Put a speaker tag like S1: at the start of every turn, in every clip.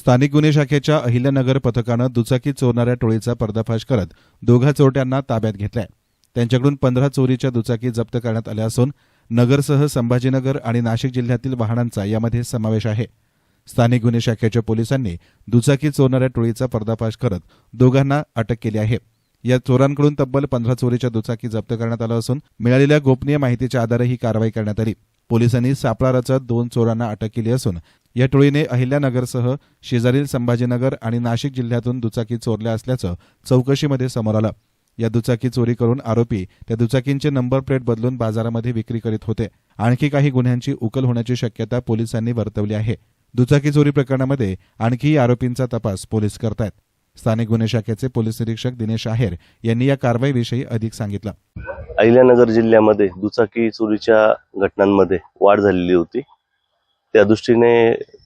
S1: स्थानिक गुन्हे शाखेच्या अहिल्यानगर पथकानं दुचाकी चोरणाऱ्या टोळीचा पर्दाफाश करत दोघा चोरट्यांना ताब्यात घेतलाय. त्यांच्याकडून पंधरा चोरीच्या दुचाकी जप्त करण्यात आल्या असून नगरसह संभाजीनगर आणि नाशिक जिल्ह्यातील वाहनांचा यामध्ये समावेश आहे. स्थानिक गुन्हे शाखेच्या पोलिसांनी दुचाकी चोरणाऱ्या टोळीचा पर्दाफाश करत दोघांना अटक केली आहे. या चोरांकडून तब्बल पंधरा चोरीच्या दुचाकी जप्त करण्यात आलं असून मिळालेल्या गोपनीय माहितीच्या आधारे ही कारवाई करण्यात आली. पोलिसांनी सापळा रचत दोन चोरांना अटक केली असून या टोळीने अहिल्यानगरसह शेजारील संभाजीनगर आणि नाशिक जिल्ह्यातून दुचाकी चोरल्या असल्याचं चौकशीमध्ये समोर आलं. या दुचाकी चोरी करून आरोपी त्या दुचाकींचे नंबर प्लेट बदलून बाजारामध्ये विक्री करीत होते. आणखी काही गुन्ह्यांची उकल होण्याची शक्यता पोलिसांनी वर्तवली आहे. दुचाकी चोरी प्रकरणामध्ये आणखी आरोपींचा तपास पोलीस करतायत. स्थानिक गुन्हे शाखेचे पोलीस निरीक्षक दिनेश आहेर यांनी या कारवाईविषयी अधिक सांगितलं.
S2: अहिल्यानगर जिल्ह्यामध्ये दुचाकी चोरीच्या घटनांमध्ये वाढ झालेली होती. त्या दृष्टीने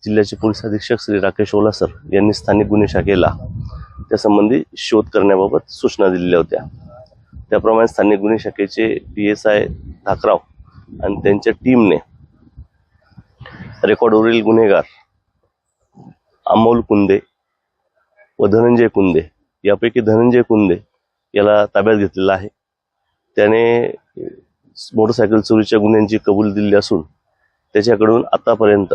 S2: जिल्ह्याचे पोलीस अधीक्षक श्री राकेश ओलासर यांनी स्थानिक गुन्हे शाखेला त्यासंबंधी शोध करण्याबाबत सूचना दिलेल्या होत्या. त्याप्रमाणे स्थानिक गुन्हे शाखेचे पी एस आय ठाकराव आणि त्यांच्या टीमने रेकॉर्डवरील गुन्हेगार अमोल कुंदे व धनंजय कुंदे यापैकी धनंजय कुंदे याला ताब्यात घेतलेला आहे. त्याने मोटरसायकल चोरीच्या गुन्ह्यांची कबूल दिली असून त्याच्याकडून आतापर्यंत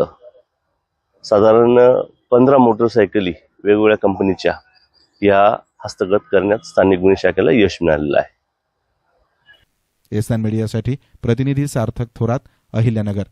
S2: साधारण पंधरा मोटरसायकली वेगवेगळ्या कंपनीच्या या हस्तगत करण्यात स्थानिक गुन्हे शाखेला यश मिळालेलं आहे.
S1: एसएन मीडियासाठी प्रतिनिधी सार्थक थोरात अहिल्यानगर.